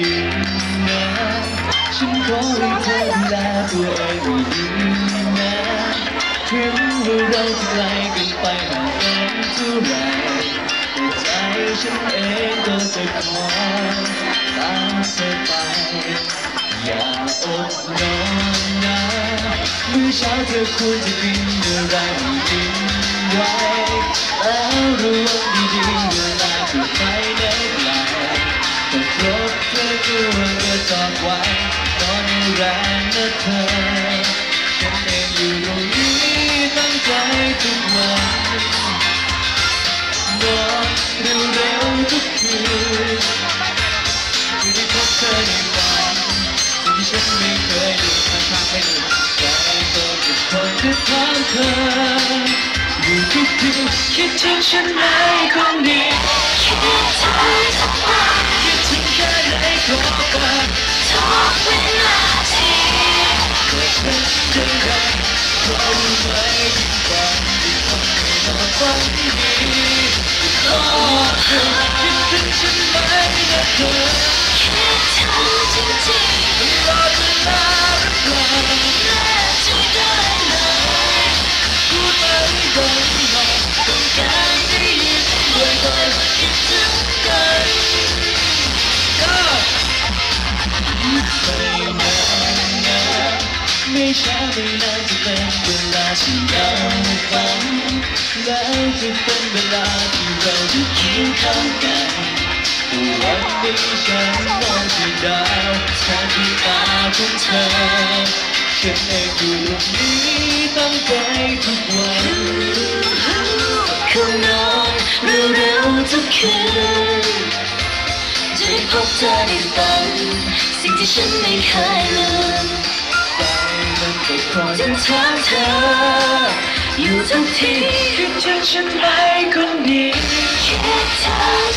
ริงนะฉันขอให้เธอดูแลตัวเองให้ดีนะถึงว่าเราจะไกลกันไปมากเป็นเท่าไหรแต่ใจฉันเองก็จะขอตามเธอไป อย่าอดนอนนะมื้อเช้าเธอควรจะกินอะไรไม่กินไว้แล้วระวังดีๆเวลาจะไปไหนไกล ก็ครบเธอก็ว่าก็จอดไว้ตอนแรงนะเธอฉันเองอยู่ตรงนี้ตั้งใจทุกวันนอนเร็วๆทุกคืนที่ได้พบเธอในฝันสิ่งที่ฉันไม่เคยดูทางทางไม่ดูใจก็จะคอยจะถามเธออยู่ทุกทีคิดถึงฉันไหมคนดีคิดถึงทุกวันคิดถึงแค่ ไหนก็ฟังทุก วลาที่เราฝันแล้วจะเป็นเวลาที่เราจะเคียงข้างกันวันนี้ฉันมองที่ดาวแทนที่ตาของเธอฉันเองอยู่ตรงนี้ตั้งใจทุกวันคืนนอนเร็วๆทุกคืนจะได้พบเธอในฝันสิ่งที่ฉันไม่เคยลืม มันก็คอยจะถามเธอ อยู่ทุกทีคิดถึงฉันไหมคนดีคิดถึง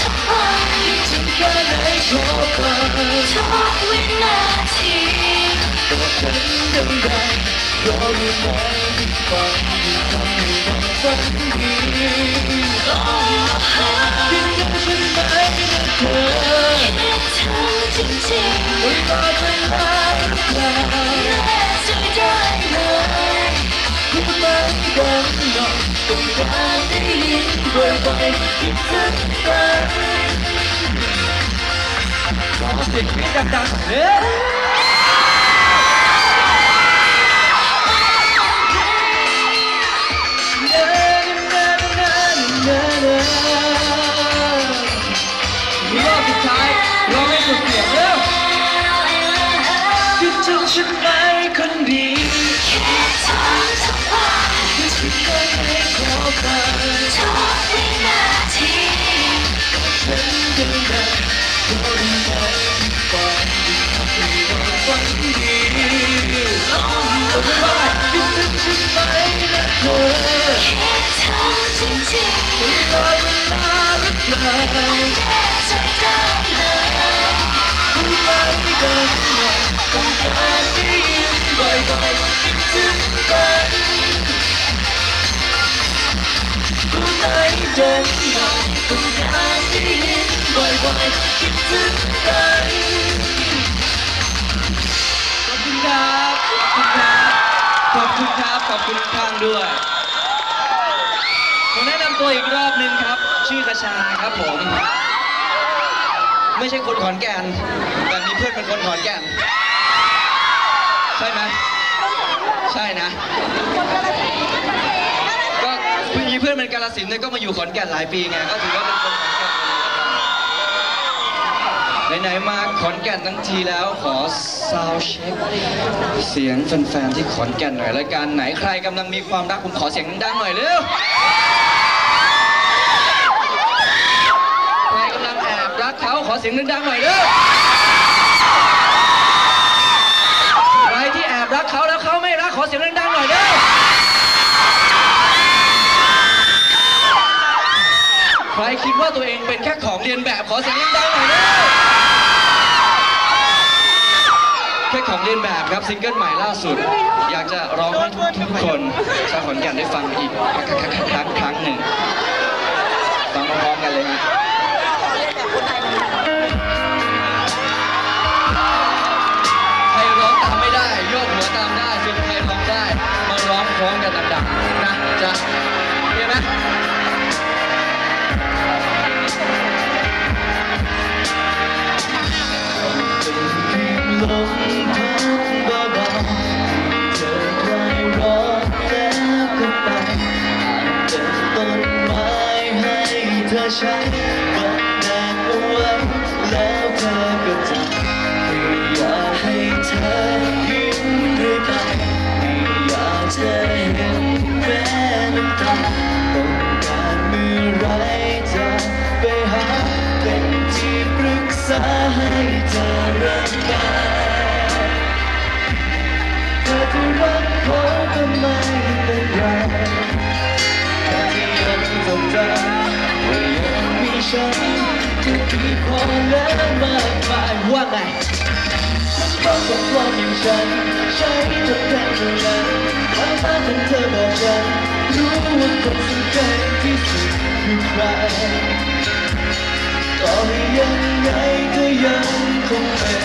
ทุกวันคิดถึงแค่ไหนทุก็ฟังทุกวินาทีก็ฉันยังไงก็รู้ไหมที่ฝันที่ทำให้เราฝันดีคิดถึงฉันไหมเธอคิดถึงจริงๆไม่ตลอดเวลาหรื อเปล่าและจะได้ไหมดมาให้ฟังหน่อยต้องการได้ยินบ่อยๆคิดถึงกันขอเสียงกรี๊ดดังๆเฮ้รอบสุดท้ายร้องให้สุดเสียงเร็วคิดถึงฉันไหมคน นะเธอคิดถึงจริงตลอดเวล ด้วยผมแนะนำตัวอีกรอบหนึ่งครับ ชื่อกระชาครับผม ไม่ใช่คนขอนแก่นแต่มีเพื่อนเป็นคนขอนแก่น ใช่ไหมใช่นะ ก็มีเพื่อนเป็นกาลสินธุ์เนี่ยก็มาอยู่ขอนแก่นหลายปีไงก็ถือว่าเป็นคนขอนแก่น ไหนๆมาขอนแก่นทั้งทีแล้วขอซาวเช็คเสียงแฟนๆที่ขอนแก่นหน่อยละกันไหนใครกำลังมีความรักผมขอเสียงดังๆหน่อยเร็วใครกำลังแอบรักเขาขอเสียงดังๆหน่อยเด้อใครที่แอบรักเขาแล้วเขาไม่รักขอเสียงดังๆหน่อยเด้อใครคิดว่าตัวเองเป็นแค่ของเรียนแบบขอเสียงดังๆหน่อยเด้อ แค่ของเล่นแบบครับซิงเกิลใหม่ล่าสุด อยากจะร้องให้ทุกคนชาวขอนแก่นได้ฟังอีกครั้งครั้งหนึ่งต้องร้องกันเลยฮะใครร้องตามไม่ได้ โยกหัวตามได้ส่นใครร้องได้ มาร้องพร้อมกันดังๆนะจ๊ะเห็นไหม ยังมีฉันจะมีพอแล้วมากมายว่าไงฉันบอกกับความอย่างฉัน ใช้ทดแทนเท่านั้นความรักของเธอบอกฉัน รู้ว่าคนสำคัญที่สุดคือใครต่อให้ยังไงก็ยังคงเป็น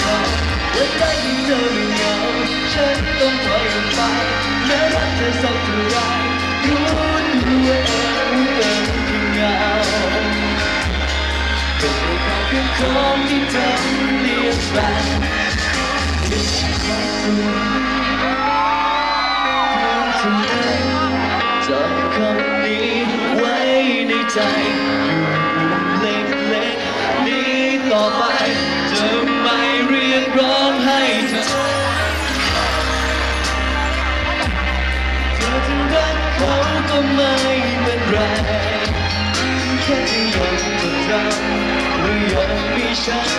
เขาวันใดที่เธอไม่เหงาฉันต้องถอยออกไปแม้รักเธอสัก ความเพียงของที่ทำเลียนแบบที่สุดทำไมจำคำนี้ไว้ในใจอยู่เล็กๆนี้ต่อไปจะไม่เรียกร้องให้เธอเธอจะรักเขาก็ไม่เป็นไร ค่ที่ยังจดจำว่ายังมีฉัน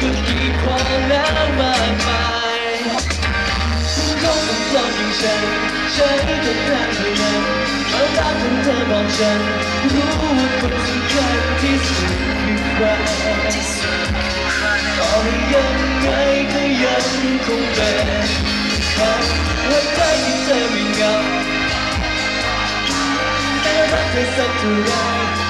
ก็ดีพอแล้วมากมายเขาต้องปลอมอย่างฉันใช้ทดแทนเท่านั้นเอาตามของเธอบอกฉัน รู้ว่าคนสำคัญที่สุดคือใครต่อให้ยังไงก็ยังคงเป็นเขาหัวใจที่เธอไม่เหงาแม้รักเธอสักเท่าไร